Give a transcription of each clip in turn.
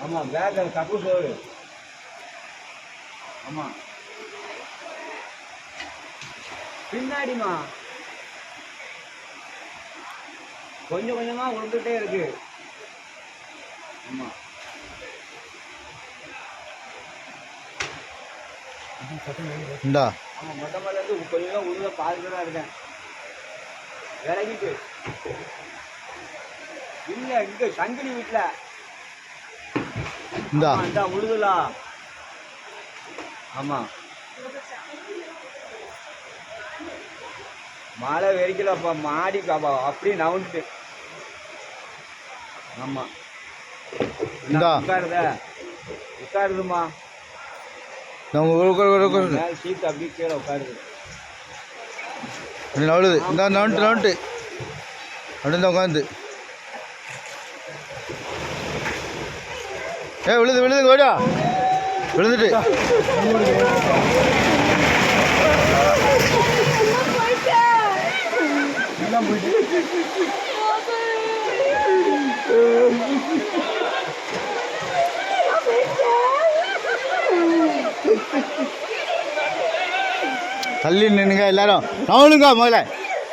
ஆமா பேக் அது கப்பு சோறு ஆமா. பின்னாடிமா கொஞ்சம் கொஞ்சமா விழுந்துட்டே இருக்கு. ஆமா. இந்தா. ஆமா மொட்டை மேல இருந்து கொஞ்சம் உழுத பாதுகாப்பு தான் இருக்கேன். இறங்கிட்டு இல்ல இங்க சங்கிலி வீட்டுல இந்தா. இந்தா உழுதுலாம் ஆமா. மழை வெறிக்கலப்பா மாடி பாப்பா அப்படியே நவுந்துட்டு ஆமா. இந்தா. உட்காருத. உட்காருதுமா நான் உட்காரு உட்காரு உட்காரு. மேல சீட் அப்படியே கீழே உட்காருது. அப்படி நவளுது. இந்த நவன்ட்டு நவன்ட்டு அப்படி இந்த உட்காந்து. ஏ விழுது விழுது ஓடா விழுந்துட்டு. தள்ளி நின்னுங்க எல்லாரும். நவனுங்க முதல்ல.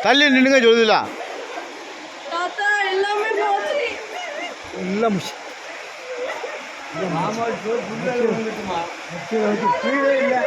தள்ளி நின்னுங்க சொல்லுதுல தாத்தா எல்லாமே போச்சு மாமா சோறு கீழே இல்லை.